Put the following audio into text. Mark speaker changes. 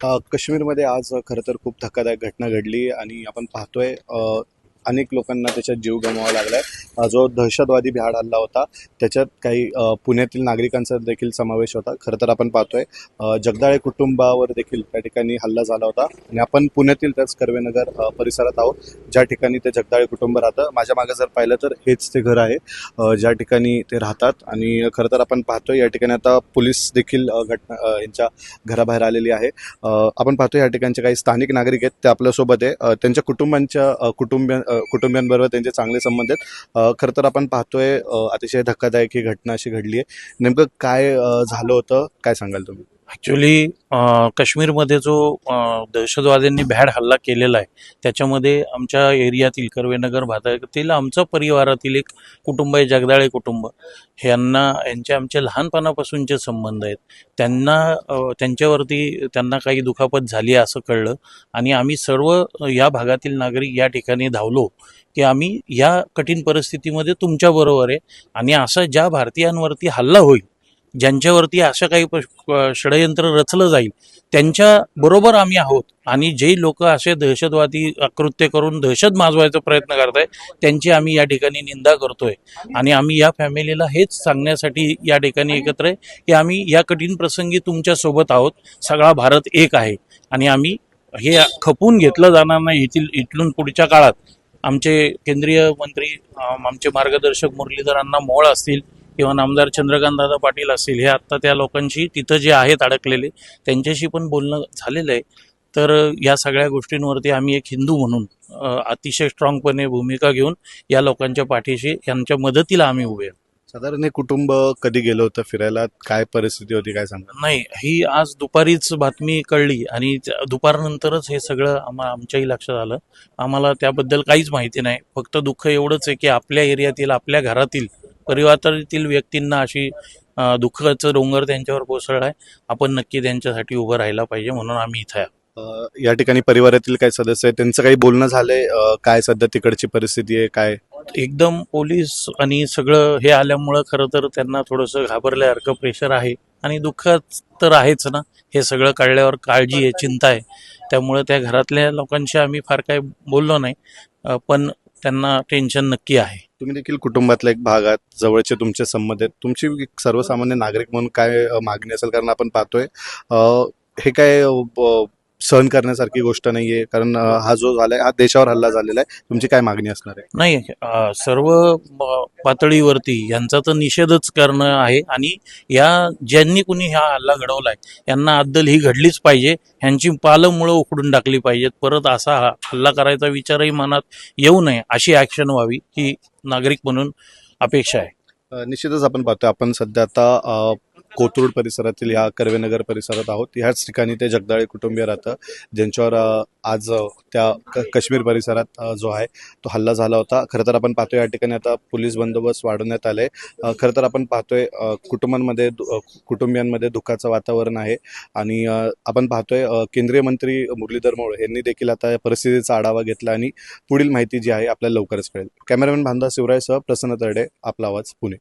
Speaker 1: काश्मीरमध्ये आज खरं तर खूप धक्कादायक घटना घडली आणि आपण पाहतोय अनेक लोकांना त्याच्यात जीव गमवावा लागलाय. जो दहशतवादी भ्याड हल्ला होता त्याच्यात काही पुण्यातील नागरिकांचा देखील समावेश होता. खरं तर आपण पाहतोय जगदाळे कुटुंबावर देखील त्या ठिकाणी हल्ला झाला होता. आणि आपण पुण्यातील त्याच कर्वेनगर परिसरात आहोत ज्या ठिकाणी ते जगदाळे कुटुंब राहतं. माझ्या मागे जर पाहिलं तर हेच ते घर आहे ज्या ठिकाणी ते राहतात. आणि खरं तर आपण पाहतोय या ठिकाणी आता पोलीस देखील घटना यांच्या घराबाहेर आलेली आहे. आपण पाहतो या ठिकाणचे काही स्थानिक नागरिक आहेत ते आपल्यासोबत आहे. त्यांच्या कुटुंबांच्या अ, कुटुंबियांबरोबर त्यांचे चांगले संबंध आहेत. खरं तर आपण पाहतोय अतिशय धक्कादायक ही घटना अशी घडली आहे नेमकं काय झालं होतं? काय सांगाल तुम्ही?
Speaker 2: ॲक्च्युली काश्मीरमध्ये जो दहशतवाद्यांनी भ्याड हल्ला केलेला आहे त्याच्यामध्ये आमच्या एरियातील कर्वेनगर भागातील आमचं परिवारातील एक कुटुंब आहे जगदाळे कुटुंब. ह्यांना यांचे आमचे लहानपणापासूनचे संबंध आहेत. त्यांना त्यांच्यावरती त्यांना काही दुखापत झाली आहे असं कळलं. आणि आम्ही सर्व या भागातील नागरिक या ठिकाणी धावलो की आम्ही या कठीण परिस्थितीमध्ये तुमच्याबरोबर आहे आणि असा ज्या भारतीयांवरती हल्ला होईल ज्यांच्यावरती असं काही षडयंत्र रचलं जाईल त्यांच्या बरोबर आम्ही आहोत. आणि जे लोक असे दहशतवादी कृत्य करून दहशत माजवायचा प्रयत्न करत आहे त्यांची आम्ही या ठिकाणी निंदा करतोय. आणि आम्ही या फॅमिलीला हेच सांगण्यासाठी या ठिकाणी एकत्र आहे की आम्ही या कठीण प्रसंगी तुमच्यासोबत आहोत. सगळा भारत एक आहे. आणि आम्ही हे खपून घेतलं जाणार नाही इथील इथलून पुढच्या काळात. आमचे केंद्रीय मंत्री आमचे मार्गदर्शक मुरलीधरांना मोळ असतील. किंवा नामदार चंद्रकांतदादा पाटील असतील हे आत्ता त्या लोकांशी तिथं जे आहेत अडकलेले त्यांच्याशी पण बोलणं झालेलं आहे. तर या सगळ्या गोष्टींवरती आम्ही एक हिंदू म्हणून अतिशय स्ट्रॉंगपणे भूमिका घेऊन या लोकांच्या पाठीशी यांच्या मदतीला आम्ही उभे.
Speaker 1: साधारण हे कुटुंब कधी गेलं होतं फिरायला? काय परिस्थिती होती? काय सांगा
Speaker 2: नाही ही आज दुपारीच बातमी कळली आणि दुपारनंतरच हे सगळं आम्हा आमच्याही लक्षात आलं. आम्हाला त्याबद्दल काहीच माहिती नाही. फक्त दुःख एवढंच आहे की आपल्या एरियातील आपल्या घरातील परिवारातील व्यक्तींना अशी दुःखाचं डोंगर त्यांच्यावर कोसळलं आहे. आपण नक्की त्यांच्यासाठी उभं राहायला पाहिजे म्हणून आम्ही इथं आहे.
Speaker 1: या ठिकाणी परिवारातील काही सदस्य आहेत त्यांचं काही बोलणं झालंय? काय सध्या तिकडची परिस्थिती आहे? काय?
Speaker 2: एकदम पोलीस आणि सगळं हे आल्यामुळं खरं तर त्यांना थोडंसं घाबरल्यासारखं प्रेशर आहे. आणि दुःखात तर आहेच ना हे सगळं कळल्यावर काळजी आहे चिंता आहे. त्यामुळं त्या घरातल्या लोकांशी आम्ही फार काही बोललो नाही. पण त्यांना टेन्शन नक्की आहे.
Speaker 1: तुम्ही देखील कुटुंबातला एक भागात जवळचे तुमचे संबंध आहेत. तुमची एक सर्वसामान्य नागरिक म्हणून काय मागणी असेल? कारण आपण पाहतोय हे काय ब- सहन करण्यासारखी गोष्ट नाहीये. कारण अ, हा जो झालाय हा देशावर हल्ला झालेला आहे. तुमची काय मागणी असणार आहे?
Speaker 2: नाही अ, सर्व पातळीवरती यांचा तर निषेधच करणं आहे. आणि या ज्यांनी कुणी हा हल्ला घडवलाय यांना अद्दल ही घडलीच पाहिजे. ह्यांची पालमुळं उखडून टाकली पाहिजेत. परत असा हा हल्ला करायचा विचारही मनात येऊ नये अशी ॲक्शन व्हावी ही नागरिक म्हणून अपेक्षा आहे.
Speaker 1: अ, निश्चितच आपण पाहतोय. आपण सध्या आता अ, कोथरूड परिसरातील या कर्वेनगर परिसरात आहोत. ह्याच ठिकाणी ते जगदाळे कुटुंबीय राहतं. ज्यांच्यावर आज त्या काश्मीर परिसरात जो आहे तो हल्ला झाला होता. खरं तर आपण पाहतोय या ठिकाणी आता पोलीस बंदोबस्त वाढवण्यात आले. खरं तर आपण पाहतोय कुटुंबांमध्ये कुटुंबियांमध्ये दुःखाचं वातावरण आहे. आणि आपण पाहतोय केंद्रीय मंत्री मुरलीधर मोळ यांनी देखील आता या परिस्थितीचा आढावा घेतला आणि पुढील माहिती जी आहे आपल्याला लवकरच कळेल. कॅमेरामॅन भांदा शिवरायसह प्रसन्न तरडे आपला आवाज पुणे.